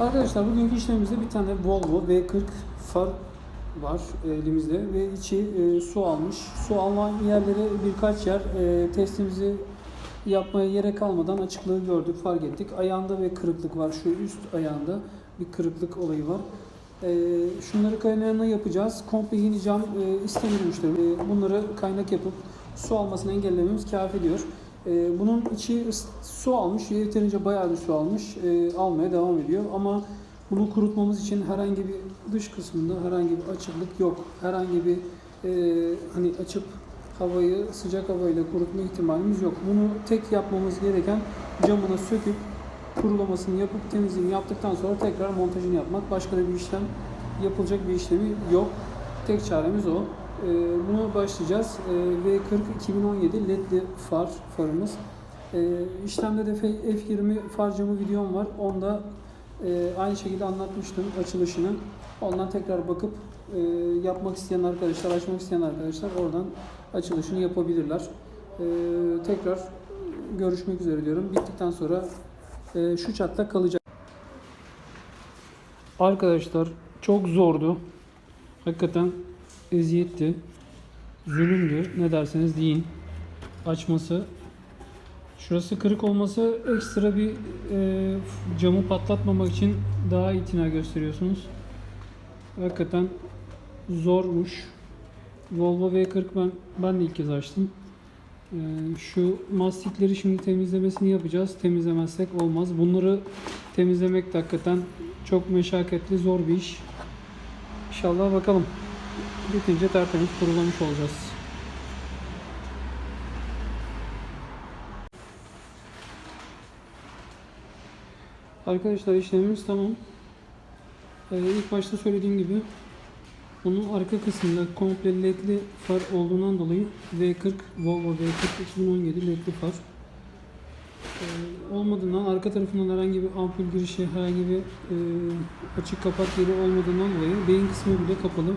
Arkadaşlar bugünkü işlemimizde bir tane Volvo V40 far var elimizde ve içi e, su almış. Su alma yerleri birkaç yer e, testimizi yapmaya gerek kalmadan açıklığı gördük, fark ettik. Ayağında ve kırıklık var. Şu üst ayağında bir kırıklık olayı var. E, şunları kaynağına yapacağız. Komple yeni cam e, istemiyor müşteri. E, bunları kaynak yapıp su almasını engellememiz kafi diyor. E, bunun içi su almış, yeterince bayağı bir su almış, e, almaya devam ediyor. Ama bunu kurutmamız için herhangi bir dış kısmında herhangi bir açıklık yok. Herhangi bir e, hani açıp havayı sıcak havayla kurutma ihtimalimiz yok. Bunu tek yapmamız gereken camına söküp kurulamasını yapıp temizliğini yaptıktan sonra tekrar montajını yapmak. Başka bir işlem yapılacak bir işlemi yok. Tek çaremiz o. Ee, Buna başlayacağız. Ee, V40 2017 ledli far farımız. Ee, İşlemde de F- F20 far camı videom var. Onda e, aynı şekilde anlatmıştım açılışını. Ondan tekrar bakıp e, yapmak isteyen arkadaşlar, açmak isteyen arkadaşlar oradan açılışını yapabilirler. Tekrar görüşmek üzere diyorum. Bittikten sonra e, şu çatlak kalacak. Arkadaşlar çok zordu. Hakikaten eziyetti. Zulümdü. Ne derseniz deyin. Açması. Şurası kırık olması ekstra bir e, camı patlatmamak için daha itina gösteriyorsunuz. Hakikaten zormuş. Volvo V40 ben, ben de ilk kez açtım. E, şu mastikleri şimdi temizlemesini yapacağız. Temizlemezsek olmaz. Bunları temizlemek de hakikaten çok meşakkatli, zor bir iş. İnşallah bakalım. Bitince tertemiz kurulamış olacağız. Arkadaşlar işlemimiz tamam. Ee, ilk başta söylediğim gibi bunun arka kısmında komple ledli far olduğundan dolayı V40 Volvo V40 2017 ledli far ee, olmadığından arka tarafından herhangi bir ampul girişi herhangi bir e, açık kapat yeri olmadığından dolayı beyin kısmı bile kapalı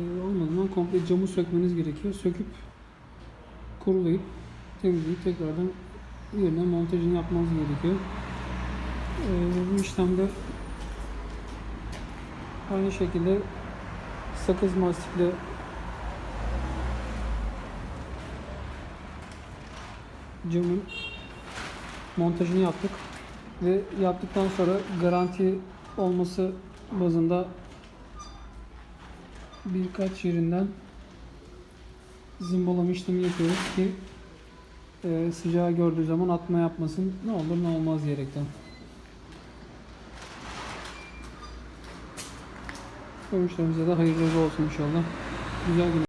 olmadığından komple camı sökmeniz gerekiyor. Söküp kurulayıp temizleyip tekrardan yerine montajını yapmanız gerekiyor. Ee, bu işlemde aynı şekilde sakız mastikle camın montajını yaptık ve yaptıktan sonra garanti olması bazında birkaç yerinden zımbalama işlemi yapıyoruz ki e, sıcağı gördüğü zaman atma yapmasın. Ne olur ne olmaz diyerekten. Görmüşlerimize de hayırlı olsun inşallah. Güzel gün.